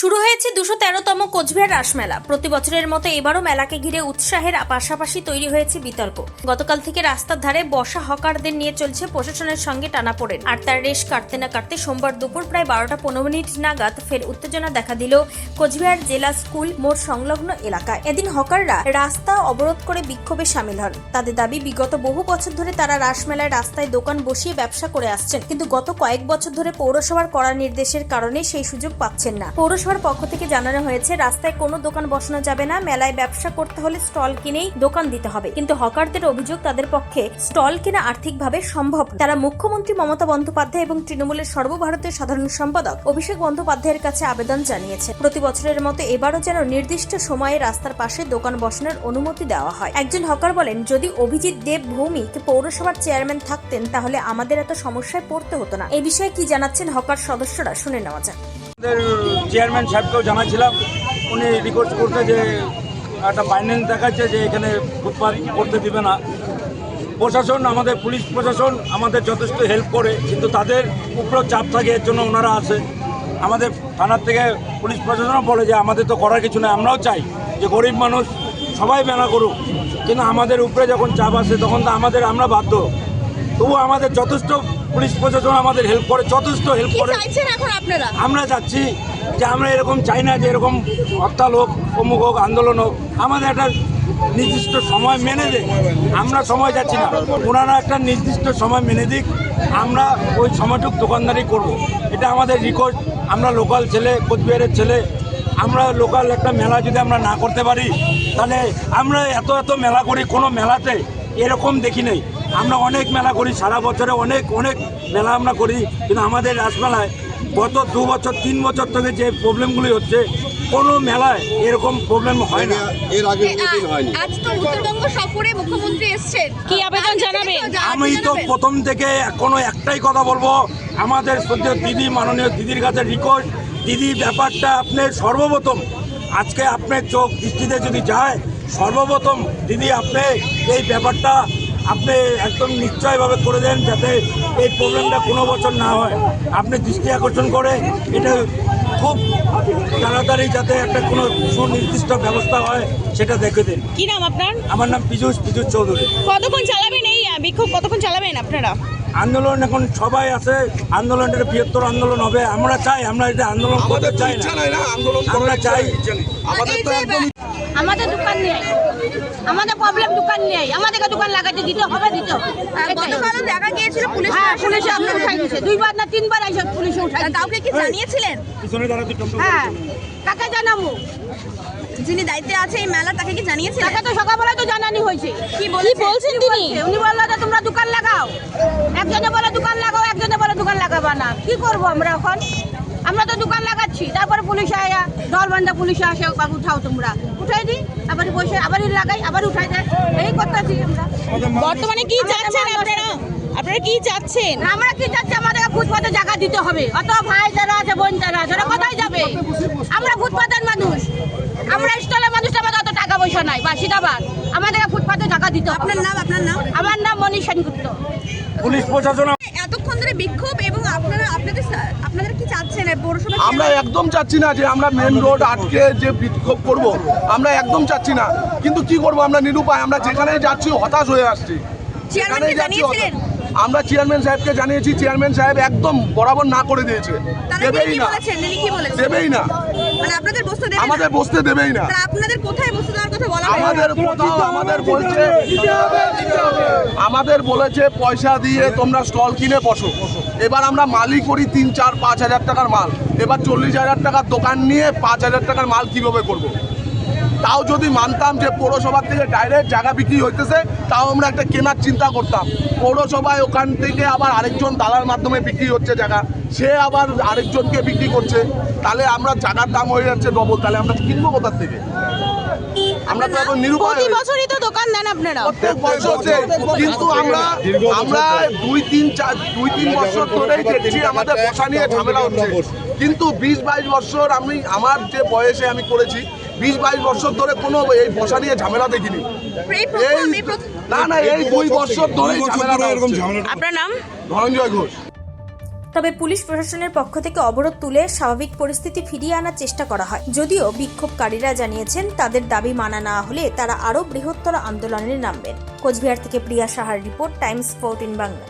শুরু হয়েছে দুশো তেরোতম কোচবিহার রাসমেলা প্রতি বছরের মতো এবারও মেলাকে ঘিরে উৎসাহের পাশাপাশি তৈরি হয়েছে বিতর্ক। গতকাল থেকে রাস্তার ধারে বসা হকারদের নিয়ে চলছে প্রশাসনের সঙ্গে টানা টানাপোড়েন আর তার রেশ কাটতে না কাটতে সোমবার দুপুর প্রায় বারোটা পনেরো মিনিট নাগাদ ফের উত্তেজনা দেখা দিল কোচবিহার জেলা স্কুল মোড় সংলগ্ন এলাকায়। এদিন হকাররা রাস্তা অবরোধ করে বিক্ষোভে সামিল হন। তাদের দাবি, বিগত বহু বছর ধরে তারা রাসমেলায় রাস্তায় দোকান বসিয়ে ব্যবসা করে আসছেন। কিন্তু গত কয়েক বছর ধরে পৌরসভার কড়া নির্দেশের কারণে সেই সুযোগ পাচ্ছেন না। পৌরসভার পক্ষ থেকে জানানো হয়েছে, রাস্তায় কোনো দোকান বসানো যাবে না, মেলায় ব্যবসা করতে হলে স্টল কিনেই দোকান দিতে হবে। কিন্তু হকারদের অভিযোগ, তাদের পক্ষে স্টল কেনা আর্থিকভাবে সম্ভব তারা মুখ্যমন্ত্রী মমতা বন্দ্যোপাধ্যায় এবং তৃণমূলের সর্বভারতীয় সাধারণ সম্পাদক অভিষেক বন্দ্যোপাধ্যায়ের কাছে আবেদন জানিয়েছে প্রতি বছরের মতো এবারও যেন নির্দিষ্ট সময়ে রাস্তার পাশে দোকান বসানোর অনুমতি দেওয়া হয়। একজন হকার বলেন, যদি অভিজিৎ দেব ভৌমিক পৌরসভার চেয়ারম্যান থাকতেন, তাহলে আমাদের এত সমস্যায় পড়তে হতো না। এ বিষয়ে কি জানাচ্ছেন হকার সদস্যরা, শুনে নেওয়া যাক। চেয়ারম্যান সাহেবকেও জানাচ্ছিলাম উনি রিকোয়েস্ট করতে যে একটা ফাইন্যান্স দেখাচ্ছে যে এখানে ফুটপাথ করতে দিবে না। প্রশাসন, আমাদের পুলিশ প্রশাসন আমাদের যথেষ্ট হেল্প করে, কিন্তু তাদের উপরেও চাপ থাকে, এর জন্য ওনারা আসে আমাদের থানার থেকে পুলিশ প্রশাসনও বলে যে আমাদের তো করার কিছু নেই, আমরাও চাই যে গরিব মানুষ সবাই মেলা করুক। কিন্তু আমাদের উপরে যখন চাপ আসে, তখন তো আমাদের, আমরা বাধ্য। তবু আমাদের যথেষ্ট পুলিশ প্রশাসন আমাদের হেল্প করে যথেষ্ট হেল্প করে। আমরা চাচ্ছি যে আমরা এরকম চাই না যে এরকম হরতাল হোক অমুক হোক আন্দোলন হোক আমাদের একটা নির্দিষ্ট সময় মেনে দেয় আমরা সময় যাচ্ছি না। ওনারা একটা নির্দিষ্ট সময় মেনে দিক। আমরা ওই সময়টুক দোকানদারি করব। এটা আমাদের রিকোয়েস্ট আমরা লোকাল ছেলে কোচবিহারের ছেলে আমরা লোকাল একটা মেলা যদি আমরা না করতে পারি তাহলে আমরা এত এত মেলা করি কোনো মেলাতে এরকম দেখি নেই। আমরা অনেক মেলা করি সারা বছরে অনেক অনেক মেলা আমরা করি। কিন্তু আমাদের রাসমেলায় গত দু বছর তিন বছর থেকে যে প্রবলেমগুলি হচ্ছে কোনো মেলায় এরকম প্রবলেম হয় না। এর আগে কোনোদিন হয়নি। আজ তো উত্তরবঙ্গ সফরে মুখ্যমন্ত্রী এসেছেন। কি আবেদন জানাবেন? আমি তো প্রথম থেকে কোনো একটাই কথা বলব। আমাদের সদ্য দিদি মাননীয় দিদির কাছে রিকোয়েস্ট দিদি ব্যাপারটা আপনি সর্বপ্রথম আজকে আপনার চোখ দৃষ্টিতে যদি যায় সর্বপ্রথম দিদি আপনি এই ব্যাপারটা আপনি একদম নিশ্চয়ভাবে করে দেন যাতে এই প্রবলেমটা কোনো বছর না হয়। আপনি দৃষ্টি আকর্ষণ করে এটা খুব তাড়াতাড়ি যাতে একটা কোনো সুনির্দিষ্ট ব্যবস্থা হয় সেটা দেখে দিন। কি নাম আপনার? আমার নাম পীযুষ পীযুষ চৌধুরী। কতক্ষণ চালাবেন এই বিক্ষোভ কতক্ষণ চালাবেন আপনারা? আন্দোলন এখন সবাই আছে আন্দোলনের বৃহত্তর আন্দোলন হবে। আমরা চাই আমরা এটা আন্দোলন করতে চাই না। আন্দোলন আমরা চাই। আমাদের তো একদম আমাদের দোকান নেই। আমাদের প্রবলেম দোকান নেই। আমাদেরকে দোকান লাগাতে দিতে হবে দিতে হবে। দেখা গিয়েছিল পুলিশ হ্যাঁ পুলিশে উঠাই দিয়েছে। দুইবার না তিনবার এসে পুলিশে উঠাই কাউকে কি জানিয়েছিলেন? হ্যাঁ। কাকে জানাব? যিনি দায়িত্বে আছে এই মেলা তাকে কি জানিয়েছিলেন? তাকে তো সকালবেলায় তো জানানি হয়েছে। কি বলেছে? বলছেন তিনি? উনি বলল যে তোমরা দোকান লাগাও। একজনে বলে দোকান লাগাও একজনে বলে দোকান লাগাবা না। কি করব আমরা এখন? আমরা তো দোকান লাগাচ্ছি তারপরে পুলিশ আয়া দল বান্ধা পুলিশ আসে বাবু উঠাও তোমরা। উঠাই দিই আবার বসে আবার লাগাই আবার উঠাই দেয়। এই করতেছি আমরা। বর্তমানে কি চাচ্ছেন আপনারা? আপনারা কি চাচ্ছেন? আমরা কি চাচ্ছি? আমাদের ফুটপাতে জায়গা দিতে হবে। অত ভাই যারা আছে বোন যারা আছে ওরা কোথায় যাবে? আমরা ফুটপাতের মানুষ। আমরা স্টলের মানুষ আমাদের অত টাকা পয়সা নাই বা সিদাবাদ আমাদের ফুটপাতে জায়গা দিতে হবে। আপনার নাম আপনার নাম? আমার নাম মনীষ সেনগুপ্ত। পুলিশ প্রশাসন এতক্ষণ বিক্ষোভ এবং আপনারা আপনাদের আপনাদের কি চাচ্ছেন পৌরসভা আমরা একদম চাচ্ছি না যে আমরা মেন রোড আটকে যে বিক্ষোভ করব। আমরা একদম চাচ্ছি না। কিন্তু কি করব আমরা নিরুপায়? আমরা যেখানে যাচ্ছি হতাশ হয়ে আসছি। চেয়ারম্যানকে জানিয়েছিলেন? আমরা চেয়ারম্যান সাহেবকে জানিয়েছি চেয়ারম্যান সাহেব একদম বরাবর না করে দিয়েছে। দেবেই না। বলেছেন? দেবেই না। মানে আপনাদের বসতে দেবেন আমাদের বসতে দেবেই না। আপনাদের কোথায় বসতে দেওয়ার কথা বলা আমাদের কোথাও আমাদের বলছে আমাদের বলেছে পয়সা দিয়ে তোমরা স্টল কিনে বসো। এবার আমরা মালই করি তিন চার পাঁচ হাজার টাকার মাল। এবার চল্লিশ হাজার টাকার দোকান নিয়ে পাঁচ হাজার টাকার মাল কীভাবে করব। তাও যদি মানতাম যে পৌরসভার থেকে ডাইরেক্ট জায়গা বিক্রি হইতেছে তাও আমরা একটা কেনার চিন্তা করতাম। পৌরসভায় ওখান থেকে আবার আরেকজন দালার মাধ্যমে বিক্রি হচ্ছে জায়গা। সে আবার আরেকজনকে বিক্রি করছে। তাহলে আমরা জায়গার দাম হয়ে যাচ্ছে ডবল তাহলে আমরা কিনবো কোথার থেকে? আমরা তো এখন নিরুপায় বছরই তো দোকান দেন আপনারা। প্রত্যেক বছর দেয়। কিন্তু আমরা আমরা দুই তিন চার দুই তিন বছর ধরেই দেখছি আমাদের বসা নিয়ে ঝামেলা হচ্ছে। কিন্তু বিশ বাইশ বছর আমি আমার যে বয়সে আমি করেছি বিশ বাইশ বছর ধরে কোনো এই বসা নিয়ে ঝামেলা দেখিনি। এই না না এই দুই বছর ঝামেলা। আপনার নাম? ধনঞ্জয় ঘোষ। তবে পুলিশ প্রশাসনের পক্ষ থেকে অবরোধ তুলে স্বাভাবিক পরিস্থিতি ফিরিয়ে আনার চেষ্টা করা হয়। যদিও বিক্ষোভকারীরা জানিয়েছেন তাদের দাবি মানা না হলে তারা আরও বৃহত্তর আন্দোলনে নামবেন। কোচবিহার থেকে প্রিয়া সাহার রিপোর্ট টাইমস ফোর্টিন বাংলা।